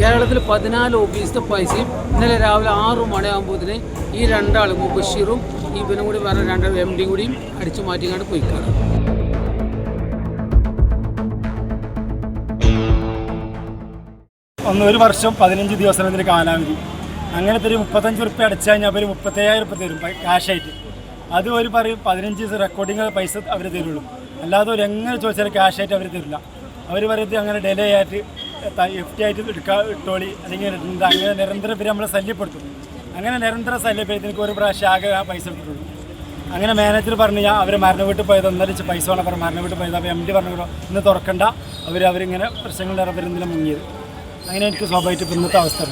കേരളത്തിൽ പതിനാല് ഓഫീസിലെ പൈസയും ഇന്നലെ രാവിലെ ആറു മണിയാകുമ്പോഴത്തിന് ഈ രണ്ടാളും മുബഷീറും ഇവനും കൂടി വേറെ രണ്ട് എം ഡിയും കൂടിയും അടിച്ചു മാറ്റിങ്ങാണ്ട് പോയിക്കാണ്. ഒന്ന് ഒരു വർഷം പതിനഞ്ച് ദിവസത്തിന് കാലാവധി. അങ്ങനത്തെ ഒരു മുപ്പത്തഞ്ച് ഉറുപ്പ്യ അടച്ചു കഴിഞ്ഞാൽ അവർ മുപ്പത്തയ്യായിരം ഉറുപ്പ്യ തരും ക്യാഷായിട്ട് അത് ഒരു പറയും പതിനഞ്ച് ദിവസം റെക്കോർഡിങ് പൈസ അവർ തരുള്ളൂ. അല്ലാതെ ഒരു എങ്ങനെ ചോദിച്ചാലും ക്യാഷായിട്ട് അവർ തരില്ല. അവർ പറയുന്നത് അങ്ങനെ ഡിലേ ആയിട്ട് എഫ് ടി ആയിട്ട് എടുക്കാൻ ഇട്ടോളി. അല്ലെങ്കിൽ അങ്ങനെ നിരന്തരം പേര് നമ്മളെ ശല്യപ്പെടുത്തും. അങ്ങനെ നിരന്തരം ശല്യപ്പെടുത്തി ഒരു പ്രാവശ്യം ആകെ ആ പൈസ എടുത്തിട്ടുള്ളൂ. അങ്ങനെ മാനേജർ പറഞ്ഞു ഞാൻ അവർ മരണ വീട്ടിൽ പോയത് ഒന്നരച്ച് പൈസ വേണം. പറഞ്ഞു മരണ വീട്ടിൽ പോയത് അപ്പോൾ എം ഡി പറഞ്ഞു ഇന്ന് തുറക്കണ്ട. അവർ അവരിങ്ങനെ പ്രശ്നങ്ങൾ ഇറവരുന്നില്ല മുങ്ങിയത്. അങ്ങനെ എനിക്ക് സ്വാഭാവികമായിട്ട് ഇന്നത്തെ അവസ്ഥ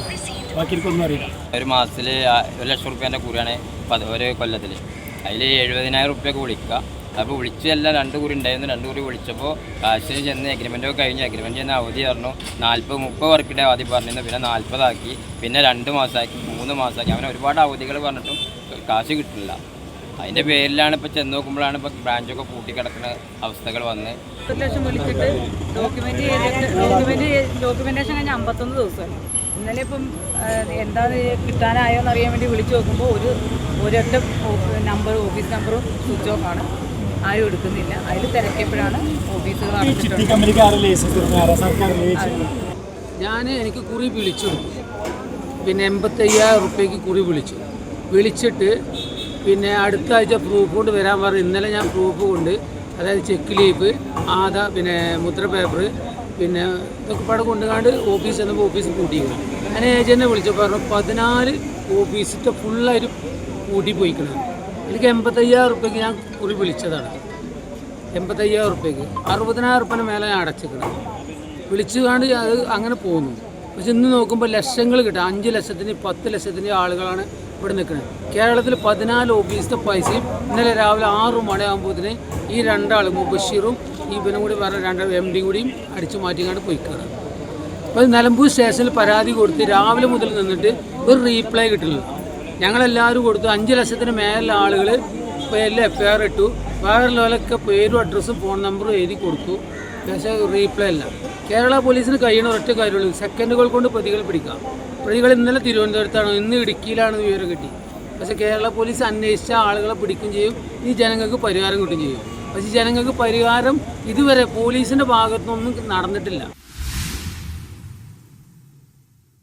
ബാക്കി എനിക്കൊന്നും അറിയില്ല. ഒരു മാസത്തിൽ ഒരു ലക്ഷം റുപ്യേന്റെ കൂടിയാണ് ഒരു കൊല്ലത്തിൽ അതിൽ എഴുപതിനായിരം റുപ്യ വിളിക്കുക. അപ്പോൾ വിളിച്ചു എല്ലാം രണ്ട് കുറി ഉണ്ടായിരുന്നു. രണ്ട് കുറി വിളിച്ചപ്പോൾ കാശിന് ചെന്ന് എഗ്രിമെന്റ് ഒക്കെ കഴിഞ്ഞ്. എഗ്രിമെന്റ് ചെന്ന് അവധി പറഞ്ഞു. നാൽപ്പത് മുപ്പത് വർക്കിന്റെ അവധി പറഞ്ഞിരുന്നു. പിന്നെ നാൽപ്പതാക്കി പിന്നെ രണ്ട് മാസമാക്കി മൂന്ന് മാസമാക്കി അങ്ങനെ ഒരുപാട് അവധികൾ പറഞ്ഞിട്ടും കാശ് കിട്ടില്ല. അതിന്റെ പേരിലാണ് ഇപ്പോൾ ചെന്ന് നോക്കുമ്പോഴാണ് ഇപ്പോൾ ബ്രാഞ്ചൊക്കെ പൂട്ടിക്കിടക്കുന്ന അവസ്ഥകൾ വന്ന്. വിളിച്ചിട്ട് കഴിഞ്ഞ ഇന്നലെ ഇപ്പം എന്താ എന്താണ് കിട്ടാനായോ എന്നറിയാൻ വേണ്ടി വിളിച്ചു നോക്കുമ്പോൾ ഒരു ഒരൊറ്റ നമ്പർ ഓഫീസ് നമ്പറും സ്വിച്ച് ഓഫ് ആണ്. ആരും എടുക്കുന്നില്ല. അതിൽ തിരക്കിയപ്പോഴാണ് ഓഫീസുകൾ ഞാൻ എനിക്ക് കുറി വിളിച്ചു പിന്നെ എൺപത്തയ്യായിരം റുപ്യക്ക് കുറി വിളിച്ചു. വിളിച്ചിട്ട് പിന്നെ അടുത്ത ആഴ്ച പ്രൂഫ് കൊണ്ട് വരാൻ പറഞ്ഞു. ഇന്നലെ ഞാൻ പ്രൂഫ് കൊണ്ട് അതായത് ചെക്ക് ലീഫ് ആധാർ പിന്നെ മുദ്ര പേപ്പർ പിന്നെ ഇതൊക്കെ പടം കൊണ്ടുകാണ്ട് ഓഫീസ് ചെന്നപ്പോൾ ഓഫീസ് കൂട്ടിയിരുന്നു ഞാൻ ഏജന്റിനെ വിളിച്ചപ്പോൾ പറഞ്ഞു പതിനാല് ഓഫീസിന്റെ ഫുള്ളായിട്ട് കൂട്ടിപ്പോയിക്കണം എനിക്ക് എൺപത്തയ്യായിരം റുപ്യക്ക് ഞാൻ കുറി വിളിച്ചതാണ്. എൺപത്തയ്യായിരം റുപ്യക്ക് അറുപതിനായിരം റുപ്യന് മേലെ ഞാൻ അടച്ചിക്കണം വിളിച്ചു കാണ്ട് അത് അങ്ങനെ പോകുന്നു. പക്ഷെ ഇന്ന് നോക്കുമ്പോൾ ലക്ഷങ്ങൾ കിട്ടും. അഞ്ച് ലക്ഷത്തിന് പത്ത് ലക്ഷത്തിന് ആളുകളാണ് ഇവിടെ നിൽക്കുന്നത്. കേരളത്തിൽ പതിനാല് ഓഫീസിലെ പൈസയും ഇന്നലെ രാവിലെ ആറു മണിയാകുമ്പോഴത്തേന് ഈ രണ്ടാൾ മുബഷീറും ഈ ഇവനും കൂടി വേറെ രണ്ട് എം ഡി കൂടിയും അടിച്ചു മാറ്റിങ്ങാണ്ട് പോയിക്കാണ്. അപ്പോൾ നിലമ്പൂർ സ്റ്റേഷനിൽ പരാതി കൊടുത്ത് രാവിലെ മുതൽ നിന്നിട്ട് ഒരു റീപ്ലൈ കിട്ടില്ല ഞങ്ങളെല്ലാവരും കൊടുത്തു. അഞ്ച് ലക്ഷത്തിന് മേലുള്ള ആളുകൾ എല്ലാം എഫ് ഐ ആർ ഇട്ടു. വേറെയുള്ളവരൊക്കെ പേരും അഡ്രസ്സും ഫോൺ നമ്പറും എഴുതി കൊടുത്തു. പക്ഷേ റീപ്ലൈ അല്ല. കേരള പോലീസിന് കഴിയണ ഒറ്റ കാര്യമുള്ളൂ. സെക്കൻഡുകൾ കൊണ്ട് പ്രതികൾ പിടിക്കാം. പ്രതികൾ ഇന്നലെ തിരുവനന്തപുരത്താണ്. ഇന്ന് ഇടുക്കിയിലാണ് വിവരം കിട്ടി. പക്ഷേ കേരള പോലീസ് അന്വേഷിച്ച ആളുകളെ പിടിക്കും ചെയ്യും. ഈ ജനങ്ങൾക്ക് പരിഹാരം കിട്ടുകയും ചെയ്യും. പക്ഷേ ജനങ്ങൾക്ക് പരിഹാരം ഇതുവരെ പോലീസിന്റെ ഭാഗത്തുനിന്നൊന്നും നടന്നിട്ടില്ല.